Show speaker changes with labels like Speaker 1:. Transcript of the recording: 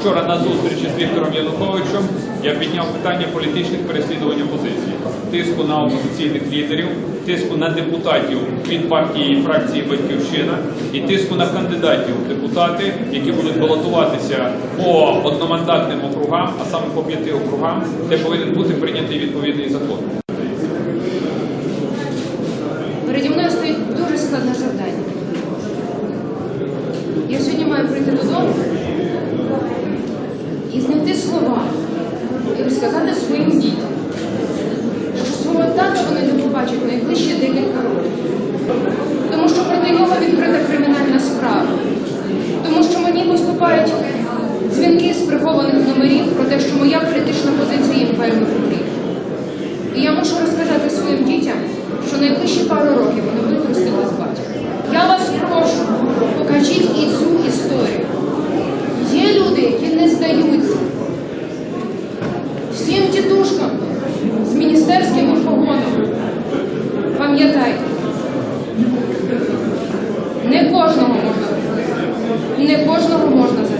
Speaker 1: Вчора на зустрічі з Віктором Януковичем я підняв питання політичних переслідувань опозиції, тиску на опозиційних лідерів, тиску на депутатів від партії і фракції Батьківщина і тиску на кандидатів депутати, які будуть балотуватися по одномандатним округам, а саме по п'яти округам, де повинен бути прийнятий відповідний закон.
Speaker 2: Переді мною стоїть дуже складне завдання. Я сьогодні маю прийти додому і розказати своїм дітям, що свого тата вони не побачать найближчі декілька років. Тому що проти нього відкрита кримінальна справа. Тому що мені поступають дзвінки з прихованих номерів про те, що моя політична позиція їм певно потрібна. І я мушу розказати своїм дітям, що найближчі пару років Пам'ятайте, не кожного можна, не кожного можна